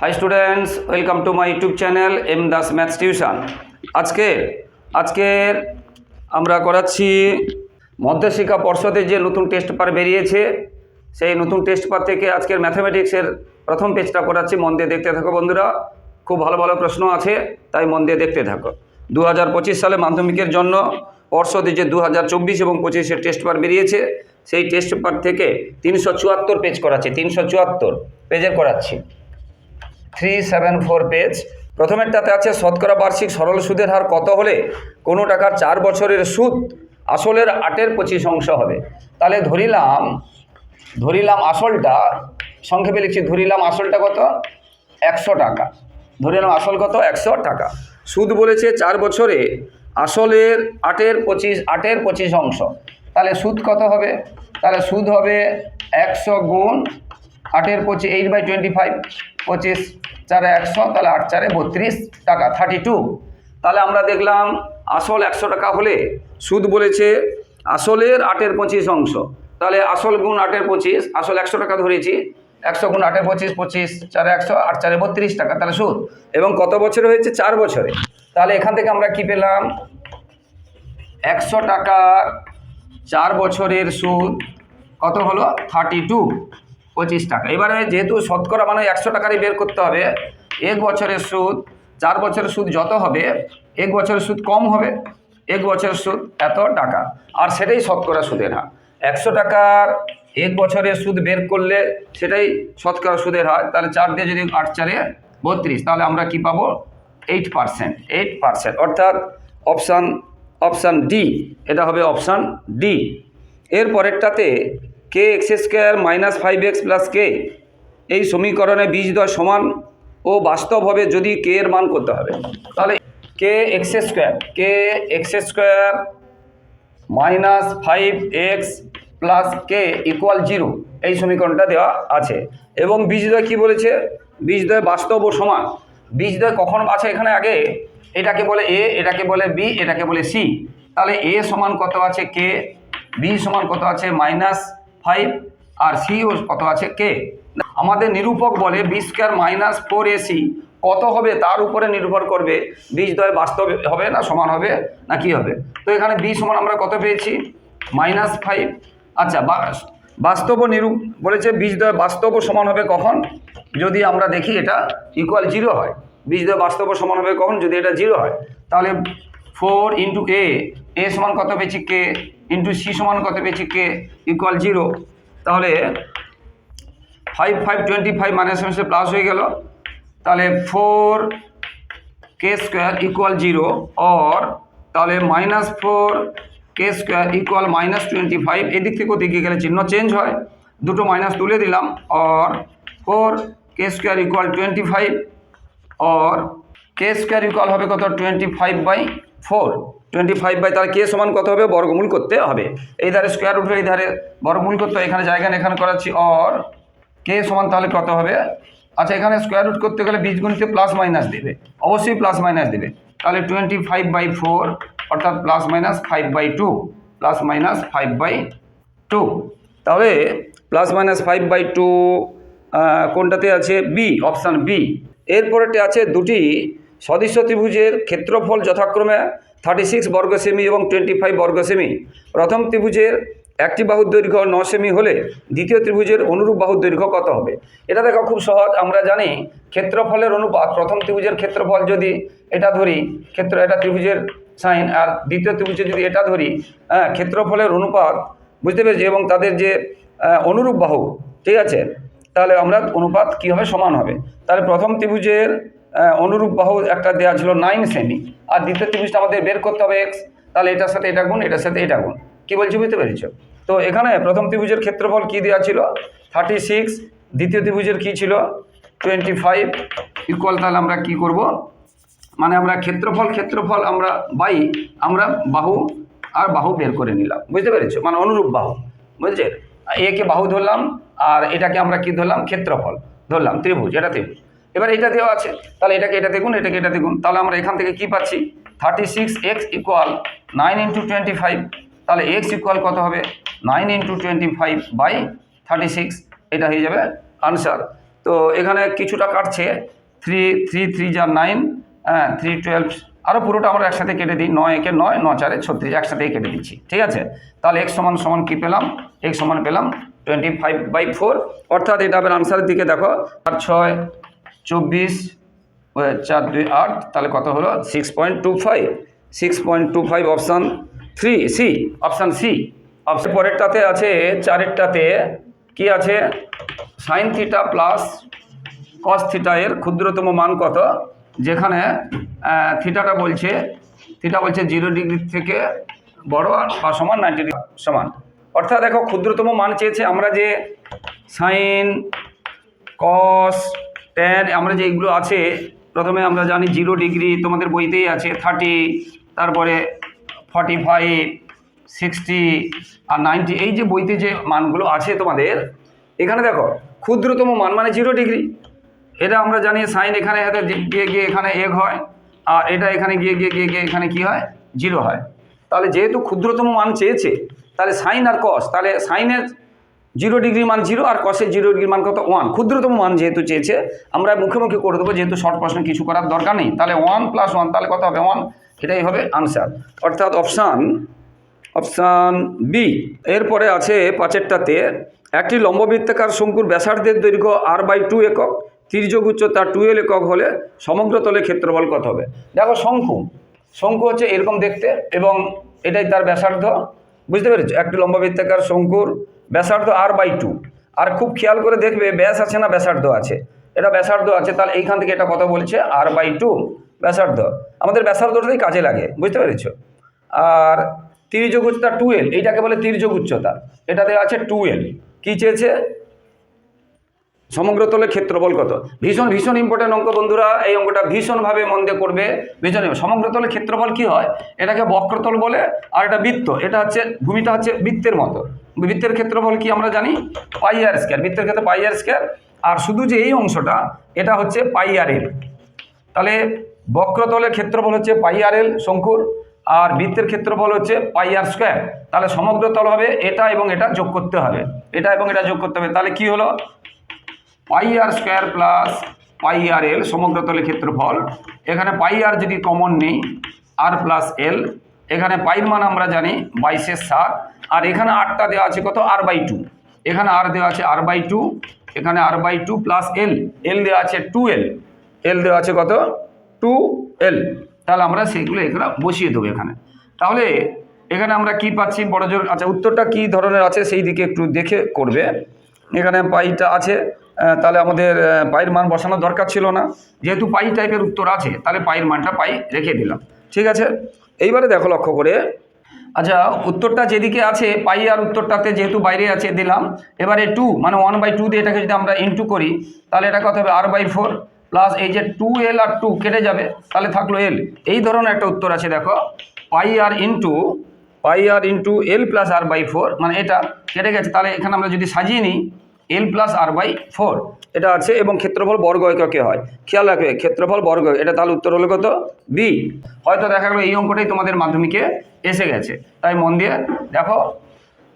Hi students welcome to my YouTube channel M Das maths tuition আজকে আজকের আমরা করাচ্ছি মধ্যশিক্ষা পর্ষদের যে নতুন টেস্ট পেপার বেরিয়েছে, সেই নতুন টেস্ট পেপার থেকে আজকের ম্যাথামেটিক্সের প্রথম পেজটা করাচ্ছি। মন দিয়ে দেখতে থাকো বন্ধুরা, খুব ভালো ভালো প্রশ্ন আছে, তাই মন দিয়ে দেখতে থাকো। দু হাজার পঁচিশ সালে মাধ্যমিকের জন্য পর্ষদে যে দু হাজার চব্বিশ এবং পঁচিশের টেস্ট পেপার বেরিয়েছে, সেই টেস্ট পেপার থেকে তিনশো চুয়াত্তর পেজ করাচ্ছি, তিনশো চুয়াত্তর পেজের করাচ্ছি। থ্রি সেভেন ফোর পেজ প্রথমেরটাতে আছে, শতকরা বার্ষিক সরল সুদের হার কত হলে কোনো টাকার চার বছরের সুদ আসলের আটের পঁচিশ অংশ হবে? তাহলে ধরিলাম ধরিলাম আসলটা, সংক্ষেপে লিখছি, ধরিলাম আসলটা কত? একশো টাকা। ধরিলাম আসল কত? একশো টাকা। সুদ বলেছে চার বছরে আসলের আটের পঁচিশ আটের পঁচিশ অংশ। তাহলে সুদ কত হবে? তাহলে সুদ হবে একশো গুণ আটের পঁচিশ এইট বাই টোয়েন্টি ফাইভ পঁচিশ, চারে একশো, তাহলে আট চারে বত্রিশ টাকা থার্টি টু তাহলে আমরা দেখলাম আসল একশো টাকা হলে সুদ বলেছে আসলের আটের পঁচিশ অংশ। তাহলে আসল গুণ আটের পঁচিশ, আসল একশো টাকা ধরেছি, একশো গুণ আটের পঁচিশ পঁচিশ, চারে একশো, আট চারে বত্রিশ টাকা, তাহলে সুদ। এবং কত বছরে হয়েছে? চার বছরে। তাহলে এখান থেকে আমরা কি পেলাম? একশো টাকা চার বছরের সুদ কত হলো? থার্টি টু পঁচিশ টাকা। এবারে যেহেতু শতকরা মানে একশো টাকারই বের করতে হবে, এক বছরের সুদ, চার বছরের সুদ যত হবে, এক বছরের সুদ কম হবে, এক বছরের সুদ এত টাকা। আর সেটাই শতকরা সুদের হার। একশো টাকার এক বছরের সুদ বের করলে সেটাই শতকরা সুদের হার। তাহলে চার দিয়ে যদি আট চারে বত্রিশ, তাহলে আমরা কি পাবো? এইট পার্সেন্ট এইট পার্সেন্ট অর্থাৎ অপশান অপশান ডি এটা হবে অপশান ডি এর পরেরটাতে K X square minus five X plus K? এই সমীকরণে বীজ বীজদ্বয় সমান ও বাস্তব হবে যদি কে এর মান করতে হবে। তাহলে k x square, k x square minus five x plus k equal zero, এই সমীকরণটা দেওয়া আছে। এবং বীজদ্বয় কি বলেছে? বীজদ্বয় বাস্তব ও সমান। বীজদ্বয় কখন আছে এখানে আগে? এটাকে বলে এ, এটাকে বলে বি, এটাকে বলে সি। তাহলে এ সমান কত আছে কে? বি সমান কত আছে? মাইনাস ফাইভ আর সি কত আছে? কে আমাদের নিরূপক বলে b square minus four a c কত হবে? তার উপরে নির্ভর করবে। বীজদ্বয় বাস্তব হবে না সমান হবে না কি হবে? তো এখানে বি সমান আমরা কত পেয়েছি? মাইনাস ফাইভ আচ্ছা বাস্তব নিরূপ বলেছে বীজদ্বয় বাস্তব সমান হবে কখন? যদি আমরা দেখি এটা ইকুয়াল জিরো হয়। বীজদ্বয় বাস্তব সমান হবে কখন? যদি এটা জিরো হয়, তাহলে ফোর ইন্টু এ এ সমান কত পেয়েছি? কে ইন্টু সি সমান কত পেয়েছি কে ইকুয়াল জিরো তাহলে five five twenty five minus মাইনাসে প্লাস হয়ে গেল। তাহলে four k square equal zero or তাহলে minus four k square equal minus twenty five এদিক থেকেও দিকে গেলে চিহ্ন চেঞ্জ হয়। দুটো মাইনাস তুলে দিলাম or four k square equal twenty five or k square equal হবে কত? Twenty five by four twenty five by তাহলে কে সমান কত হবে? বর্গমূল করতে হবে। এই ধারে স্কোয়ার উঠে এই ধারে বর্গমূল করতে। এখানে জায়গা এখানে করাচ্ছি অর কে সমান তাহলে কত হবে? আচ্ছা এখানে স্কোয়ার রুট করতে গেলে বীজগণিতে প্লাস মাইনাস দেবে। অবশ্যই প্লাস মাইনাস দেবে। তাহলে টোয়েন্টি ফাইভ বাই ফোর অর্থাৎ plus minus five by two plus minus five by two তাহলে plus minus five by two কোনটাতে আছে? বি অপশান বি এরপরেতে আছে দুটি সদৃশ্য ত্রিভুজের ক্ষেত্রফল যথাক্রমে থার্টি সিক্স বর্গ সেমি এবং টোয়েন্টি ফাইভ বর্গ সেমি প্রথম ত্রিভুজের একটি বাহুর দৈর্ঘ্য ন সেমি হলে দ্বিতীয় ত্রিভুজের অনুরূপ বাহুর দৈর্ঘ্য কত হবে? এটা দেখা খুব সহজ, আমরা জানি ক্ষেত্রফলের অনুপাত, প্রথম ত্রিভুজের ক্ষেত্রফল যদি এটা ধরি, ক্ষেত্র, এটা ত্রিভুজের সাইন, আর দ্বিতীয় ত্রিভুজে যদি এটা ধরি হ্যাঁ ক্ষেত্রফলের অনুপাত, বুঝতে পেরেছি? এবং তাদের যে অনুরূপ বাহু, ঠিক আছে? তাহলে আমরা অনুপাত কী হবে? সমান হবে। তাহলে প্রথম ত্রিভুজের অনুরূপ বাহু একটা দেওয়া ছিল নাইন সেমি আর দ্বিতীয় ত্রিভুজটা আমাদের বের করতে হবে এক্স তাহলে এটার সাথে এটা গুণ, এটার সাথে এটা গুণ। কী বলছি বুঝতে পেরেছ? তো এখানে প্রথম ত্রিভুজের ক্ষেত্রফল কী দেওয়া ছিল? থার্টি সিক্স দ্বিতীয় ত্রিভুজের কী ছিল? টোয়েন্টি ফাইভ ইকুয়াল তাহলে আমরা কী করব? মানে আমরা ক্ষেত্রফল ক্ষেত্রফল আমরা বাই, আমরা বাহু আর বাহু বের করে নিলাম। বুঝতে পেরেছ? মানে অনুরূপ বাহু। বুঝছে? একে বাহু ধরলাম, আর এটাকে আমরা কি ধরলাম? ক্ষেত্রফল ধরলাম, ত্রিভুজ, এটা ত্রিভুজ। এবার এটা দেওয়া আছে, তাহলে এটাকে এটা দেখুন, এটাকে এটা দেখুন। তাহলে আমরা এখান থেকে কি পাচ্ছি? Thirty six x equal nine into twenty five তাহলে এক্স ইকুয়াল কত হবে? Nine into twenty five by thirty six এটা হয়ে যাবে আনসার তো এখানে কিছুটা কাটছে থ্রি থ্রি থ্রি যা নাইন হ্যাঁ থ্রি টুয়েলভ আরও পুরোটা আমরা একসাথে কেটে দিই, নয় একে নয় ন চারে ছত্রিশ, একসাথেই কেটে দিচ্ছি, ঠিক আছে? তাহলে এক্স সমান সমান কী পেলাম? এক্স সমান পেলাম টোয়েন্টি ফাইভ বাই ফোর অর্থাৎ এটা আবার আনসারের দিকে দেখো, আর ছয় চব্বিশ চার, দুই, আট, তাহলে কত হলো? Six point two five six point two five option three c option c option পরেরটাতে আছে, চারেরটাতে কি আছে? Sine theta plus cos theta এর ক্ষুদ্রতম মান কত? যেখানে থিটাটা বলছে থিটা বলছে জিরো ডিগ্রি থেকে বড় আর, বা সমান নাইনটি ডিগ্রি সমান। অর্থাৎ দেখো, ক্ষুদ্রতম মান চেয়েছে আমরা যে সাইন কস ট্যান আমরা যে এইগুলো আছে, প্রথমে আমরা জানি জিরো ডিগ্রি তোমাদের বইতেই আছে, থার্টি, তারপরে ফর্টি ফাইভ সিক্সটি আর নাইনটি, এই যে বইতে যে মানগুলো আছে তোমাদের, এখানে দেখো, ক্ষুদ্রতম মান মানে জিরো ডিগ্রি। এটা আমরা জানি সাইন এখানে গিয়ে গিয়ে এখানে এক হয়, আর এটা এখানে গিয়ে গিয়ে গিয়ে গিয়ে এখানে কি হয়? জিরো হয়। তাহলে যেহেতু ক্ষুদ্রতম মান চেয়েছে, তাহলে সাইন আর কস তাহলে সাইনের জিরো ডিগ্রি মান জিরো আর কসের জিরো ডিগ্রি মান কত ওয়ান ক্ষুদ্রতম মান যেহেতু চেয়েছে, আমরা মুখে মুখে করে দেবো, যেহেতু শর্ট প্রশ্ন কিছু করার দরকার নেই। তাহলে ওয়ান প্লাস ওয়ান তাহলে কত হবে? ওয়ান এটাই হবে আনসার অর্থাৎ অপশান অপশান বি এরপরে আছে পাঁচেরটাতে, একটি লম্ববৃত্তাকার শঙ্কুর ব্যাসার্ধের দৈর্ঘ্য আর বাই টু একক তির্যক উচ্চতা টুয়েলভ একক হলে সমগ্র তলে ক্ষেত্রফল কত হবে? দেখো শঙ্কু। শঙ্কু হচ্ছে এরকম দেখতে এবং এটাই তার ব্যাসার্ধ। বুঝতে পেরেছ? একটি লম্ববৃত্তাকার শঙ্কুর ব্যাসার্ধ আর বাই টু আর খুব খেয়াল করে দেখবে ব্যাস আছে না ব্যাসার্ধ আছে। এটা ব্যাসার্ধ আছে, তাহলে এইখান থেকে এটা কথা বলছে আর বাই টু ব্যাসার্ধ। আমাদের ব্যাসার্ধটাই কাজে লাগে, বুঝতে পেরেছ? আর তির্যক উচ্চতা টুয়েল এইটাকে বলে তির্যক উচ্চতা। এটাতে আছে টুয়েল কী চেয়েছে? সমগ্র তলে ক্ষেত্রফল কত? ভীষণ ভীষণ ইম্পর্টেন্ট অঙ্ক বন্ধুরা, এই অঙ্কটা ভীষণভাবে মন দিয়ে করবে, ভীষণ সমগ্র তলে ক্ষেত্রফল কি হয়? এটাকে বক্রতল বলে, আর এটা বৃত্ত, এটা হচ্ছে, ভূমিটা হচ্ছে বৃত্তের মতো। বৃত্তের ক্ষেত্রফল কি আমরা জানি? পাই আর স্কোয়ার বৃত্তের ক্ষেত্রে পাই আর স্কোয়ার আর শুধু যে এই অংশটা, এটা হচ্ছে পাই আর এল তাহলে বক্রতলের ক্ষেত্রফল হচ্ছে পাই আর এল শঙ্কুর, আর বৃত্তের ক্ষেত্রফল হচ্ছে পাই আর স্কোয়ার তাহলে সমগ্র তল হবে এটা এবং এটা যোগ করতে হবে। এটা এবং এটা যোগ করতে হবে। তাহলে কি হলো? পাই আর স্কোয়ার প্লাস পাই আর এল, সমগ্র তলের ক্ষেত্রফল। এখানে পাই আর যদি কমন নেই, আর প্লাস এল এখানে পাইর মান আমরা জানি বাইশের সাত। আর এখানে আটটা দেওয়া আছে কত? আর বাই টু এখানে আর দেওয়া আছে আর বাই টু এখানে r by two plus l l দেওয়া আছে টু এল এল দেওয়া আছে কত? টু এল তাহলে আমরা সেইগুলো এখানে বসিয়ে দেবো এখানে। তাহলে এখানে আমরা কি পাচ্ছি? বড় জোর আচ্ছা উত্তরটা কি ধরনের আছে? সেই দিকে একটু দেখে করবে। এখানে পাইটা আছে তাহলে আমাদের আহ, পাইয়ের মান বসানোর দরকার ছিল না। যেহেতু পাই টাইপের উত্তর আছে তাহলে পাইয়ের মানটা পাই রেখে দিলাম। ঠিক আছে? এইবারে দেখো লক্ষ্য করে। আচ্ছা উত্তরটা যেদিকে আছে পাই আর উত্তরটাতে যেহেতু বাইরে আছে দিলাম। এবারে টু মানে ওয়ান বাই টু দিয়ে এটাকে যদি আমরা ইনটু করি তাহলে এটা কত হবে? আর বাই ফোর প্লাস এই যে টু এল আর টু কেটে যাবে তাহলে থাকল এল এই ধরনের একটা উত্তর আছে দেখো। Pi r into pi r into l plus r by four মানে এটা কেটে গেছে। তাহলে এখানে আমরা যদি সাজিয়ে নিই l plus r by four এটা আছে এবং ক্ষেত্রফল বর্গ এককে হয়। খেয়াল রাখবে, ক্ষেত্রফল বর্গ, এটা তাহলে উত্তর হলো কত? বি হয়তো দেখা গেলো এই অঙ্কটাই তোমাদের মাধ্যমিকে এসে গেছে। তাই মন দিয়ে দেখো।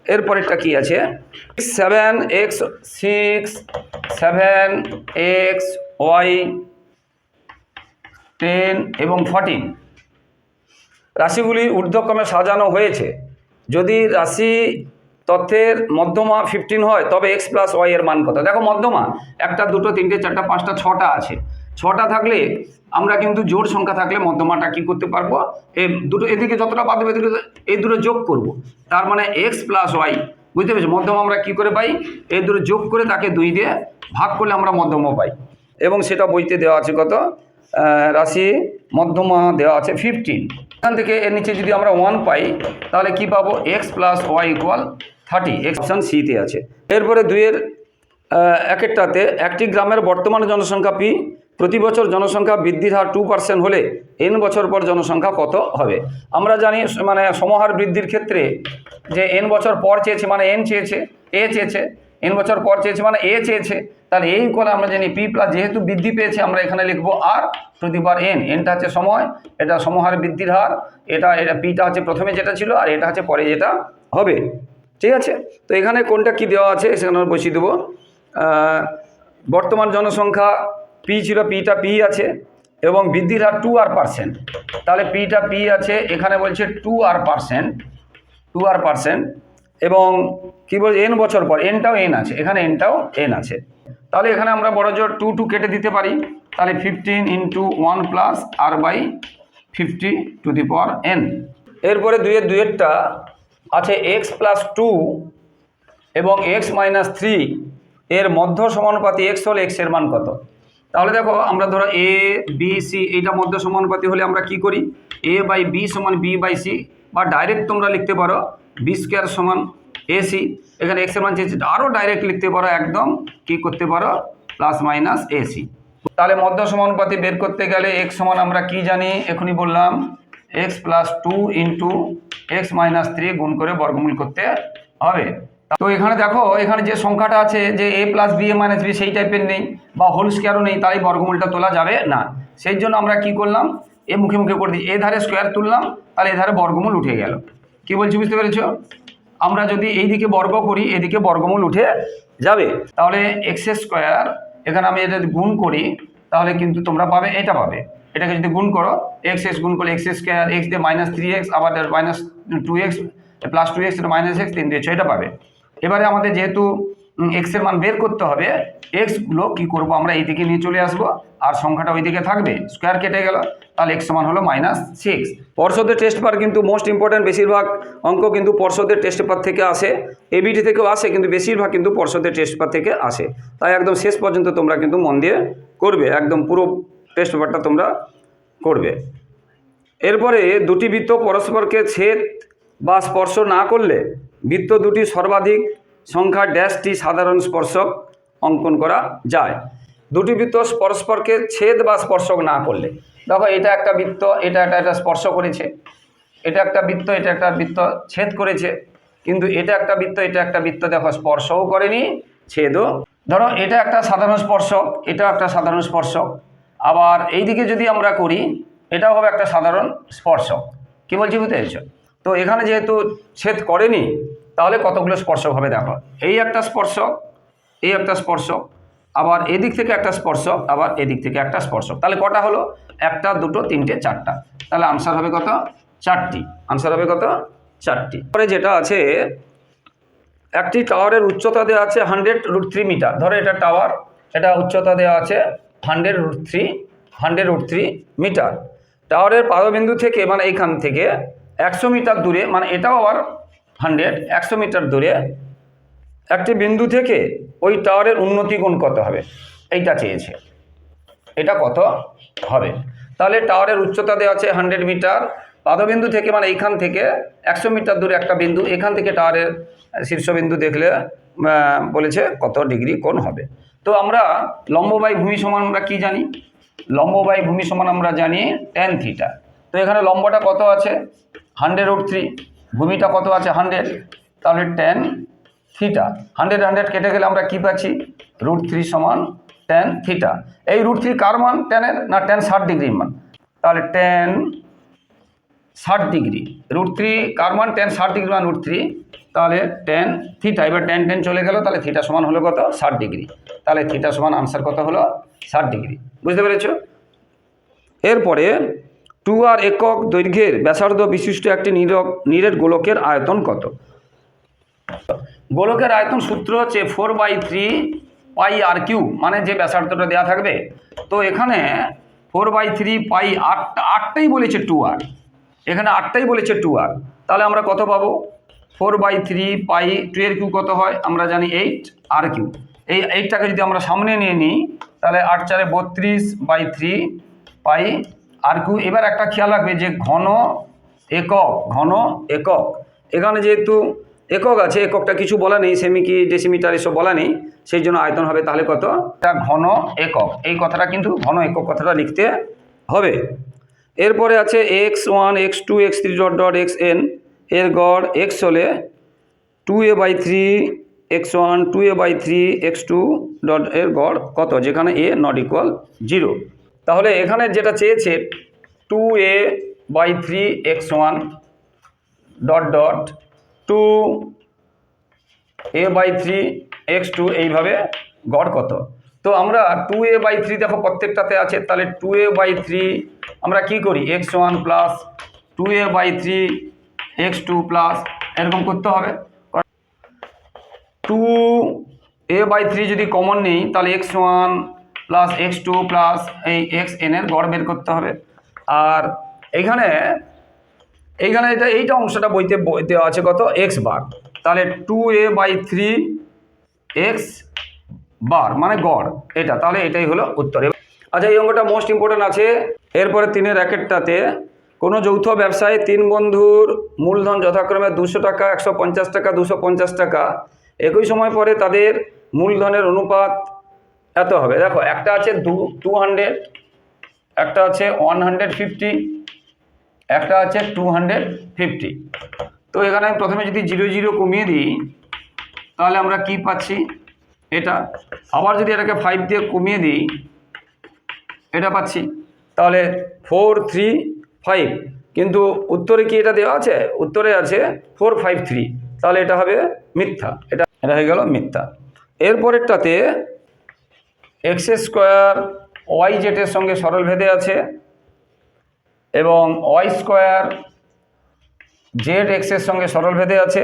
এরপরেরটা কি আছে? Seven x six seven x y ten এবং ফর্টিন রাশিগুলি ঊর্ধ্বক্রমে সাজানো হয়েছে। যদি রাশি তথ্যের মধ্যমা ফিফটিন হয়, তবে এক্স প্লাস ওয়াই এর মান কত? দেখো মধ্যমা, একটা, দুটো, তিনটে, চারটা, পাঁচটা, ছটা আছে। ছটা থাকলে আমরা কিন্তু জোর সংখ্যা থাকলে মধ্যমাটা কি করতে পারব? এ দুটো, এদিকে যতটা বাদ দেবে এদিকে এই দুটো যোগ করব। তার মানে এক্স প্লাস ওয়াই বুঝতে পেরেছি? মধ্যমা আমরা কি করে পাই? এই দুটো যোগ করে তাকে দুই দিয়ে ভাগ করলে আমরা মধ্যমা পাই। এবং সেটা বইতে দেওয়া আছে কত? রাশি মধ্যমা দেওয়া আছে ফিফটিন এখান থেকে এর নিচে যদি আমরা ওয়ান পাই, তাহলে কি পাবো? X plus y equal thirty option সিতে আছে। এরপরে দুইয়ের আহ, একেরটাতে একটি গ্রামের বর্তমান জনসংখ্যা পি প্রতি বছর জনসংখ্যা বৃদ্ধির হার টু পার্সেন্ট হলে এন বছর পর জনসংখ্যা কত হবে? আমরা জানি মানে সমহার বৃদ্ধির ক্ষেত্রে যে এন বছর পর চেয়েছে মানে এন চেয়েছে এ চেয়েছে এন বছর পর চেয়েছে মানে এ চেয়েছে তাহলে এই করে আমরা জানি পি প্লাস যেহেতু বৃদ্ধি পেয়েছে আমরা এখানে লিখব আর প্রতি বার এন এনটা হচ্ছে সময় এটা সমহার বৃদ্ধির হার এটা এটা পিটা হচ্ছে প্রথমে যেটা ছিল আর এটা হচ্ছে পরে যেটা হবে। ঠিক আছে? তো এখানে কোনটা কি দেওয়া আছে সেখানে আমরা বসিয়ে দেবো। বর্তমান জনসংখ্যা পি ছিল পিটা পি আছে এবং বৃদ্ধির হার টু আর পার্সেন্ট তাহলে পিটা পি আছে, এখানে বলছে two r percent two r percent এবং কি বলছে এন বছর পর এনটাও এন আছে, এখানে এনটাও এন আছে। তাহলে এখানে আমরা বড় জোর টু টু কেটে দিতে পারি, তাহলে fifteen into one plus r by fifty to the power n এরপরে দুইয়ের দুইয়েরটা আছে এক্স প্লাস টু এবং এক্স মাইনাস থ্রি এর মধ্য সমানুপাতি এক্স হলে এক্সের মান কত? তাহলে দেখো, আমরা ধরো এ বি সি এইটা মধ্য সমানুপাতি হলে আমরা কি করি? এ বাই বি সমান বি বাই সি বা ডাইরেক্ট তোমরা লিখতে পারো বি স্কোয়ার সমান এ সি এখানে এক্সের মান চেয়েছে আরও ডাইরেক্ট লিখতে পারো একদম, কি করতে পারো? প্লাস মাইনাস এ সি তাহলে মধ্য সমানুপাতি বের করতে গেলে এক্স সমান আমরা কি জানি? এখনই বললাম x plus two into x minus three গুণ করে বর্গমূল করতে হবে। তো এখানে দেখো, এখানে যে সংখ্যাটা আছে, যে a plus b a minus b সেই টাইপের নেই, বা হোল স্কোয়ারও নেই, তাই বর্গমূলটা তোলা যাবে না। সেই জন্য আমরা কি করলাম এ মুখে মুখে করে দিই এ ধারে স্কোয়ার তুললাম, তাহলে এ ধারে বর্গমূল উঠে গেল। কি বলছি, বুঝতে পেরেছ? আমরা যদি এই দিকে বর্গ করি, এদিকে বর্গমূল উঠে যাবে। তাহলে এক্স স্কোয়ার এখানে আমি এটা গুণ করি, তাহলে কিন্তু তোমরা পাবে, এটা পাবে। এটাকে যদি গুণ করো এক্স এক্স গুণ করলে এক্স স্কোয়ার এক্স দিয়ে মাইনাস থ্রি এক্স আবার minus two x plus two x minus x তিন দিয়ে ছয়টা পাবে। এবারে আমাদের যেহেতু এক্সের মান বের করতে হবে এক্সগুলো কি করব আমরা এই দিকে নিয়ে চলে আসব, আর সংখ্যাটা ওই দিকে থাকবে স্কোয়ার কেটে গেল, তাহলে এক্স সমান হলো মাইনাস সিক্স পর্ষদের টেস্ট পেপার কিন্তু মোস্ট ইম্পর্ট্যান্ট বেশিরভাগ অঙ্ক কিন্তু পর্ষদের টেস্ট পেপার থেকে আসে এবিটি থেকেও আসে, কিন্তু বেশিরভাগ কিন্তু পর্ষদের টেস্ট পেপার থেকে আসে। তাই একদম শেষ পর্যন্ত তোমরা কিন্তু মন দিয়ে করবে, একদম পুরো টেস্ট পেপারটা তোমরা করবে। এরপরে দুটি বৃত্ত পরস্পরকে ছেদ বা স্পর্শ না করলে বৃত্ত দুটি সর্বাধিক সংখ্যা ড্যাশটি সাধারণ স্পর্শক অঙ্কন করা যায়। দুটি বৃত্ত পরস্পরকে ছেদ বা স্পর্শক না করলে। দেখো এটা একটা বৃত্ত, এটা একটা একটা স্পর্শ করেছে। এটা একটা বৃত্ত, এটা একটা বৃত্ত ছেদ করেছে। কিন্তু এটা একটা বৃত্ত, এটা একটা বৃত্ত দেখো স্পর্শও করেনি, ছেদও। ধরো এটা একটা সাধারণ স্পর্শক এটা একটা সাধারণ স্পর্শক। আবার এইদিকে যদি আমরা করি, এটাও হবে একটা সাধারণ স্পর্শক। কি বলছি বুঝতে পেরেছ? তো এখানে যেহেতু ছেদ করেনি, তাহলে কতগুলো স্পর্শক হবে দেখো। এই একটা স্পর্শক, এই একটা স্পর্শক, আবার এদিক থেকে একটা স্পর্শক, আবার এদিক থেকে একটা স্পর্শক। তাহলে কটা হলো? একটা, দুটো, তিনটে, চারটা। তাহলে আনসার হবে কত? চারটি। আনসার হবে কত? চারটি। পরে যেটা আছে, একটি টাওয়ারের উচ্চতা দেওয়া আছে হান্ড্রেড রুট থ্রি মিটার ধরো এটা টাওয়ার এটা উচ্চতা দেওয়া আছে hundred root three, hundred root three metre. টাওয়ারের পাদবিন্দু থেকে মানে এইখান থেকে একশো মিটার দূরে মানে এটাও আবার হান্ড্রেড, একশো মিটার দূরে, একটি বিন্দু থেকে ওই টাওয়ারের উন্নতি কোণ কত হবে? এইটা চেয়েছে। এটা কত হবে? তাহলে টাওয়ারের উচ্চতা দেওয়া আছে হান্ড্রেড মিটার, পাদবিন্দু থেকে মানে এইখান থেকে একশো মিটার দূরে একটা বিন্দু, এখান থেকে টাওয়ারের শীর্ষবিন্দু দেখলে বলেছে কত ডিগ্রি কোণ হবে। তো আমরা লম্ব বাই ভূমি সমান আমরা কি জানি? লম্ব বাই ভূমি সমান আমরা জানি টেন থিটা তো এখানে লম্বটা কত আছে? হান্ড্রেড রুট থ্রি ভূমিটা কত আছে? হান্ড্রেড তাহলে টেন থিটা হান্ড্রেড হান্ড্রেড কেটে গেলে আমরা কি পাচ্ছি? রুট থ্রি সমান টেন থিটা এই রুট থ্রি কার মান? টেনের না টেন ষাট ডিগ্রির মান। তাহলে টেন ষাট ডিগ্রি। রুট থ্রি কার মান? টেন ষাট ডিগ্রি মান রুট থ্রি তাহলে টেন থিটা এবার টেন টেন চলে গেল, তাহলে থিটা সমান হলো কত? ষাট ডিগ্রি তাহলে থিটা সমান আনসার কত হলো? ষাট ডিগ্রি বুঝতে পেরেছ? এরপরে টু আর একক দৈর্ঘ্যের ব্যাসার্ধ বিশিষ্ট একটি নীরক, নীরের গোলকের আয়তন কত? গোলকের আয়তন সূত্র হচ্ছে four by three pi r cube মানে যে ব্যাসার্ধটা দেওয়া থাকবে। তো এখানে ফোর বাই থ্রি পাই আটটা, আটটাই বলেছে টু আর এখানে আটটাই বলেছে টু আর তাহলে আমরা কত পাবো? Four by three pi two এর কিউ কত হয়? আমরা জানি এইট, আর কিউ এই এইটটাকে যদি আমরা সামনে নিয়ে নিই, তাহলে আট চারে বত্রিশ by three pi r cube এবার একটা খেয়াল রাখবে যে ঘন একক ঘন একক। এখানে যেহেতু একক আছে, এককটা কিছু বলা নেই সেমি কি ডেসিমিটার এসব বলা নেই, সেই জন্য আয়তন হবে তাহলে কত? এটা ঘন একক। এই কথাটা কিন্তু ঘন একক কথাটা লিখতে হবে। এরপরে আছে x one x two x three dot dot x n এর গড় এক্স হলে two a by three x one two a by three x two dot এর গড় কত? যেখানে এ নট ইকুয়াল জিরো তাহলে এখানে যেটা চেয়েছে two a by three x one dot dot two a by three x two এইভাবে গড় কত? তো আমরা টু এ বাই থ্রি দেখো প্রত্যেকটাতে আছে, তাহলে টু এ বাই থ্রি আমরা কি করি? X one plus two a by three x two plus এরকম করতে হবে। টু এ বাই থ্রি যদি কমন নেই, তাহলে x one plus x two plus এই এক্স এনের গড় বের করতে হবে। আর এইখানে এইখানে এটা, এইটা অংশটা বইতে বই দেওয়া আছে কত? এক্স বার তাহলে two a by three x bar মানে গড়, এটা। তাহলে এটাই হলো উত্তর। আচ্ছা এই অঙ্কটা মোস্ট ইম্পর্টেন্ট আছে। এরপরে তিনের র্যাকেটটাতে কোনো যৌথ ব্যবসায় তিন বন্ধুর মূলধন যথাক্রমে দুশো টাকা, একশো পঞ্চাশ টাকা, দুশো পঞ্চাশ টাকা। একই সময় পরে তাদের মূলধনের অনুপাত এত হবে। দেখো, একটা আছে দু টু হান্ড্রেড একটা আছে ওয়ান হান্ড্রেড ফিফটি একটা আছে টু হান্ড্রেড ফিফটি তো এখানে আমি প্রথমে যদি জিরো জিরো কমিয়ে দিই, তাহলে আমরা কি পাচ্ছি? এটা। আবার যদি এটাকে ফাইভ দিয়ে কমিয়ে দিই, এটা পাচ্ছি। তাহলে ফোর থ্রি ফাইভ। কিন্তু উত্তরে কি এটা দেওয়া আছে? উত্তরে আছে ফোর ফাইভ থ্রি। তাহলে এটা হবে মিথ্যা। এটা এটা হয়ে গেল মিথ্যা। এরপরেরটাতে এক্স স্কোয়ার ওয়াই জেটের সঙ্গে সরল ভেদে আছে এবং ওয়াই স্কোয়ার জেড এক্সের সঙ্গে সরল ভেদে আছে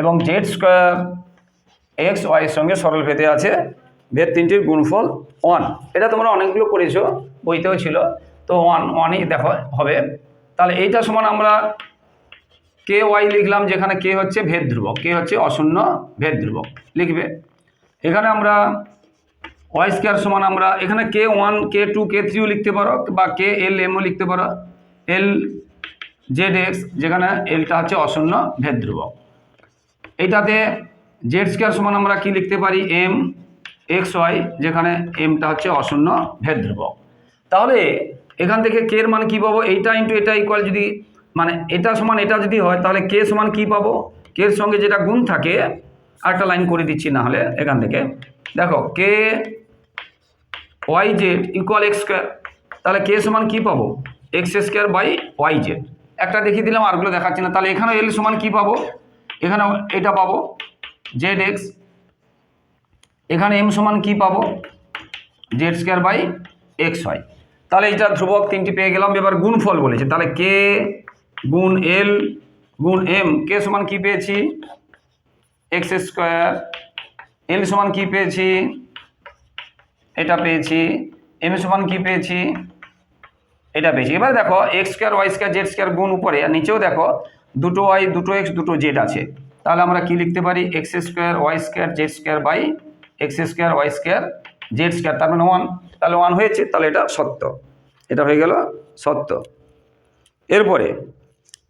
এবং জেড স্কোয়ার এক্স ওয়াইয়ের সঙ্গে সরল ভেদে আছে। ভেদ তিনটির গুণফল ওয়ান। এটা তোমরা অনেকগুলো করেছ বইতেও ছিল। তো ওয়ান ওয়ানই দেখো, হবে। তাহলে এইটা সমান আমরা কে ওয়াই লিখলাম যেখানে কে হচ্ছে ভেদ ধ্রুবক কে হচ্ছে অশূন্য ভেদ ধ্রুবক, লিখবে। এখানে আমরা ওয়াই স্কোয়ার সমান আমরা, এখানে কে ওয়ান কে টু কে থ্রিও লিখতে পারো, বা কে এল এমও লিখতে পারো। এল জেড এক্স যেখানে এলটা হচ্ছে অশূন্য ভেদ ধ্রুবক। এইটাতে জেড স্কোয়ার সমান আমরা কি লিখতে পারি? এম এক্স ওয়াই যেখানে এমটা হচ্ছে অশূন্য ভেদ ধ্রুবক। তাহলে এখান থেকে কে এর মান কী পাবো? এইটা ইন্টু এটা ইকুয়াল যদি মানে এটা সমান এটা যদি হয়, তাহলে কে সমান কী পাবো? কে এর সঙ্গে যেটা গুণ থাকে, আরেকটা লাইন করে দিচ্ছি না হলে এখান থেকে। দেখো k y z equal x square তাহলে কে সমান কী পাবো? X square by y z একটা দেখিয়ে দিলাম আরগুলো দেখাচ্ছি না। তাহলে এখানে এল সমান কী পাবো? এখানে এটা পাবো জেড এক্স এখানে এম সমান কী পাবো? Z square by x y তাহলে এটা ধ্রুবক তিনটি পেয়ে গেলাম, এবার গুণফল বলেছে। তাহলে কে গুণ এল গুণ এম কে সমান কী পেয়েছি? এক্স স্কোয়ার এল সমান কী পেয়েছি? এটা পেয়েছি। এম সমান কী পেয়েছি? এটা পেয়েছি। এবার দেখো x square y square z square গুণ উপরে, আর নিচেও দেখো, দুটো ওয়াই দুটো এক্স দুটো জেড আছে। তাহলে আমরা কি লিখতে পারি? X square y square z square by x square y square z square তার মানে ওয়ান তাহলে ওয়ান হয়েছে, তাহলে এটা সত্য। এটা হয়ে গেল সত্য। এরপরে,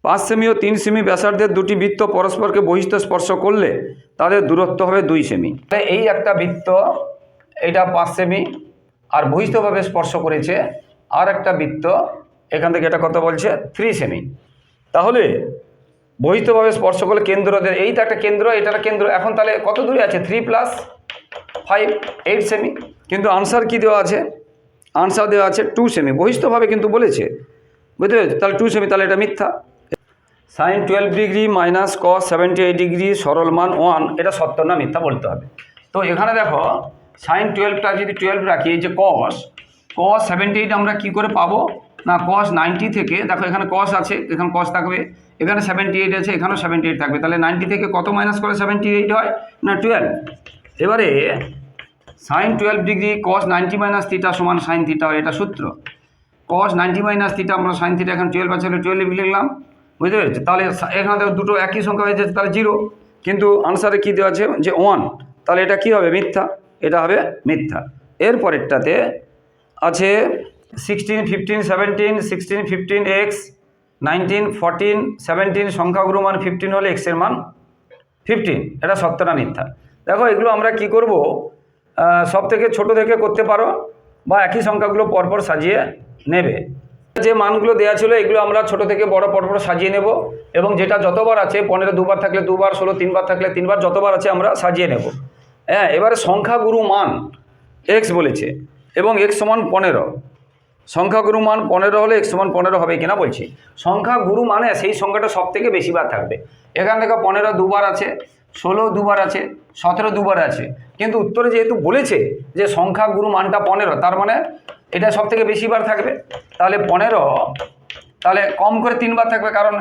পাঁচ সেমি ও তিন সেমি ব্যাসার্ধের দুটি বৃত্ত পরস্পরকে বহিষ্ঠ স্পর্শ করলে তাদের দূরত্ব হবে দুই সেমি এই একটা বৃত্ত, এটা পাঁচ সেমি আর বহিষ্ঠভাবে স্পর্শ করেছে আর একটা বৃত্ত, এখান থেকে এটা কত বলছে? থ্রি সেমি তাহলে, বহিষ্ঠভাবে স্পর্শ করলে কেন্দ্র দে- এইটা একটা কেন্দ্র এটা একটা কেন্দ্র, এখন তাহলে কত দূরে আছে? থ্রি প্লাস ফাইভ এইট সেমি কিন্তু আনসার কি দেওয়া আছে? আনসার দেওয়া আছে টু সেমি বহিষ্ঠভাবে কিন্তু বলেছে। বুঝতে পেরেছ? তাহলে টু সেমি তাহলে এটা মিথ্যা। Sine twelve degree minus cos seventy eight degree সরল মান ওয়ান এটা সত্য না, মিথ্যা বলতে হবে। তো এখানে দেখো সাইন টুয়েলভটা যদি টুয়েলভ রাখি, এই যে কস কস সেভেন্টি এইট আমরা কী করে পাবো? না কস নাইনটি থেকে, দেখো এখানে কস আছে, এখানে কস থাকবে। এখানে সেভেন্টি এইট আছে, এখানেও সেভেন্টি এইট থাকবে। তাহলে নাইনটি থেকে কত মাইনাস করে সেভেন্টি এইট হয়? না টুয়েলভ এবারে sine twelve degree cos ninety minus theta সমান সাইন থিটা এটা সূত্র। কস নাইনটি মাইনাস থিটা আমরা সাইন থিটা এখন টুয়েলভ আছে টুয়েলভ লিখলাম বুঝতে পেরেছি? তাহলে এখানে দুটো একই সংখ্যা হয়ে যাচ্ছে, তাহলে জিরো কিন্তু আনসারে কী দেওয়া আছে? যে ওয়ান তাহলে এটা কি হবে? মিথ্যা। এটা হবে মিথ্যা। এরপরেরটাতে আছে sixteen fifteen seventeen sixteen fifteen x nineteen fourteen seventeen সংখ্যাগুলো মান ফিফটিন হলে এক্সের মান ফিফটিন এটা সত্যটা মিথ্যা। দেখো, এগুলো আমরা কি করব? সব থেকে ছোট থেকে করতে পারো বা একই সংখ্যাগুলো পরপর সাজিয়ে নেবে। যে মানগুলো দেওয়া ছিল, এগুলো আমরা ছোট থেকে বড় পরপর সাজিয়ে নেব এবং যেটা যতবার আছে, পনেরো দুবার থাকলে দুবার, ষোলো তিনবার থাকলে তিনবার, যতবার আছে আমরা সাজিয়ে নেব। হ্যাঁ এবারে সংখ্যাগুরু মান এক্স বলেছে এবং এক্স সমান পনেরো। সংখ্যাগুরু মান পনেরো হলে এক সমান পনেরো হবে কিনা বলছি। সংখ্যাগুরু মানে সেই সংখ্যাটা সব থেকে বেশিবার থাকবে। এখান থেকে পনেরো দুবার আছে ষোলো দুবার আছে, সতেরো দুবার আছে। কিন্তু উত্তরে যেহেতু বলেছে যে সংখ্যা, গুরু, মানটা পনেরো, তার মানে এটা সব থেকে বেশিবার থাকবে। তাহলে পনেরো, তাহলে কম করে তিনবার থাকবে, কারণ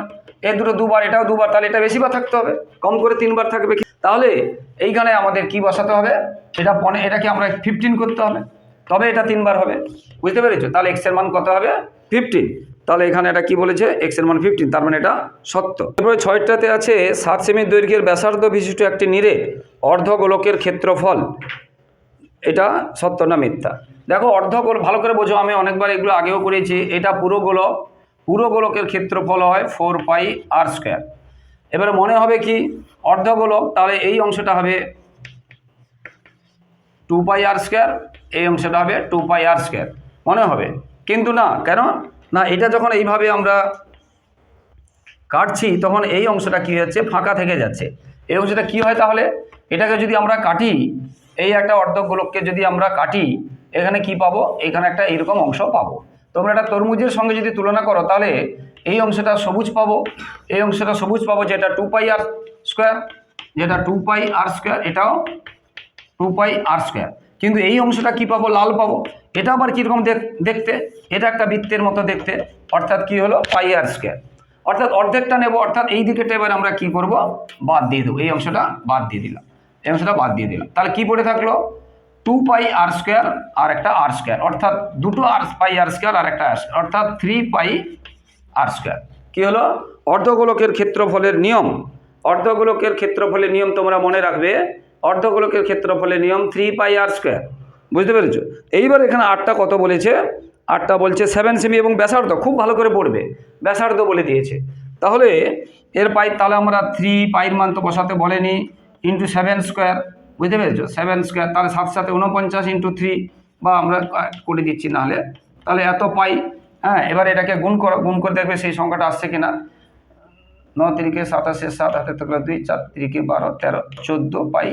এ দুটো দুবার, এটাও দুবার, তাহলে এটা বেশিবার থাকতে হবে। কম করে তিনবার থাকবে তাহলে এইখানে আমাদের কি বসাতে হবে? এটা পনে এটাকে আমরা ফিফটিন করতে হবে? তবে এটা তিনবার হবে। বুঝতে পেরেছ? তাহলে এক্সের মান কত হবে? ফিফটিন তাহলে এখানে এটা কি বলেছে? এক্সের মান ফিফটিন তার মানে এটা সত্য। এরপরে ছয়টাতে আছে সাত সেমি দৈর্ঘ্যের ব্যাসার্ধ বিশিষ্ট একটি নিরে অর্ধ অর্ধগোলকের ক্ষেত্রফল। এটা সত্য না মিথ্যা? দেখো, অর্ধগোল ভালো করে বোঝো, আমি অনেকবার এগুলো আগেও করেছি। এটা পুরো গোলক, পুরো গোলকের ক্ষেত্রফল হয় ফোর পাই আর স্কোয়ার এবারে মনে হবে কি? অর্ধগোলক, তাহলে এই অংশটা হবে টু পাই আর স্কোয়ার এই অংশটা হবে টু পাই আর স্কোয়ার মনে হবে। কিন্তু না, কেন? না, এটা যখন এইভাবে আমরা কাটছি, তখন এই অংশটা কী হচ্ছে? ফাঁকা থেকে যাচ্ছে। এই অংশটা কী হয় তাহলে? এটাকে যদি আমরা কাটি, এই একটা অর্ধগোলককে যদি আমরা কাটি, এখানে কি পাবো? এখানে একটা এরকম অংশ পাবো। তোমরা একটা তরমুজের সঙ্গে যদি তুলনা করো, তাহলে এই অংশটা সবুজ পাবো। এই অংশটা সবুজ পাবো যেটা টু পাই আর স্কোয়ার যেটা টু পাই আর স্কোয়ার এটাও টু পাই আর স্কোয়ার কিন্তু এই অংশটা কি পাবো? লাল পাবো। এটা আবার কীরকম দেখতে? এটা একটা বৃত্তের মতো দেখতে। অর্থাৎ কি হলো? Pi square. অর্থাৎ অর্ধেকটা নেব। অর্থাৎ এই দিকেটা এবার আমরা কি করব? বাদ দিয়ে দেবো। এই অংশটা বাদ দিয়ে দিলাম। এই অংশটা বাদ দিয়ে দিলাম। তাহলে কি পড়ে থাকল? টু পাই আর স্কোয়ার আর একটা আর স্কোয়ার। অর্থাৎ দুটো আর পাই আর স্কোয়ার আর একটা অর্থাৎ থ্রি পাই আর স্কোয়ার। কী হলো? অর্ধগোলকের ক্ষেত্রফলের নিয়ম। অর্ধগোলকের ক্ষেত্রফলের নিয়ম তোমরা মনে রাখবে। অর্ধগোলকের ক্ষেত্রফলের নিয়ম থ্রি পাই আর স্কোয়ার বুঝতে পেরেছ? এইবার এখানে আটটা কত বলেছে? আটটা বলছে সেভেন সেমি এবং ব্যাসার্ধ, খুব ভালো করে পড়বে। ব্যাসার্ধ বলে দিয়েছে। তাহলে এর পাই, তাহলে আমরা থ্রি পাইর মান তো বসাতে বলেনি। ইন্টু সেভেন স্কোয়ার বুঝতে পেরেছ? সেভেন স্কোয়ার তাহলে সাত সাথে উনপঞ্চাশ ইন্টু থ্রি বা আমরা করে দিচ্ছি নাহলে। তাহলে এত পাই হ্যাঁ এবার এটাকে গুণ করো, গুণ করে দেখবে সেই সংখ্যাটা আসছে কিনা। ন তিরিকে সাতাশে সাত হাতে থাকলে দুই চার তিরিকে বারো তেরো চোদ্দ পাই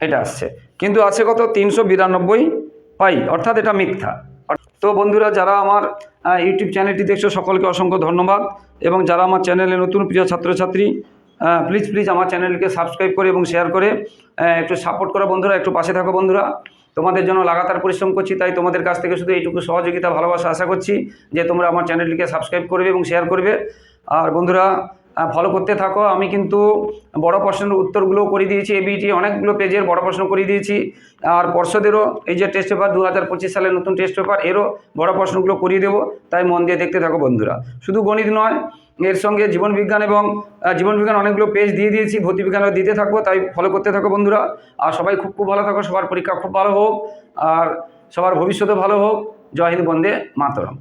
এটা আসছে কিন্তু আছে কত তিনশো বিরানব্বই পাই অর্থাৎ এটা মিথ্যা তো বন্ধুরা যারা আমার ইউটিউব চ্যানেলটি দেখছ সকলকে অসংখ্য ধন্যবাদ এবং যারা আমার চ্যানেলে নতুন প্রিয় ছাত্রছাত্রী প্লিজ প্লিজ আমার চ্যানেলকে সাবস্ক্রাইব করে এবং শেয়ার করে একটু সাপোর্ট করো বন্ধুরা একটু পাশে থাকো বন্ধুরা তোমাদের জন্য লাগাতার পরিশ্রম করছি, তাই তোমাদের কাছ থেকে শুধু এইটুকু সহযোগিতা, ভালোবাসা আশা করছি যে তোমরা আমার চ্যানেলটিকে সাবস্ক্রাইব করবে এবং শেয়ার করবে। আর বন্ধুরা ফলো করতে থাকো। আমি কিন্তু বড় প্রশ্নের উত্তরগুলো করে দিয়েছি এবিটি অনেকগুলো পেজের বড় প্রশ্ন করে দিয়েছি। আর পর্ষদেরও এই যে টেস্ট পেপার দু হাজার পঁচিশ সালের নতুন টেস্ট পেপার এরও বড় প্রশ্নগুলো করিয়ে দেবো। তাই মন দিয়ে দেখতে থাকো বন্ধুরা। শুধু গণিত নয় এর সঙ্গে জীবন বিজ্ঞান এবং জীবন বিজ্ঞান অনেকগুলো পেজ দিয়ে দিয়েছি ভৌতিবিজ্ঞানও দিতে থাকব, তাই ফলো করতে থাকো বন্ধুরা। আর সবাই খুব খুব ভালো থাকো, সবার পরীক্ষা খুব ভালো হোক, আর সবার ভবিষ্যতে ভালো হোক। জয় হিন্দ, বন্দে মাতরম।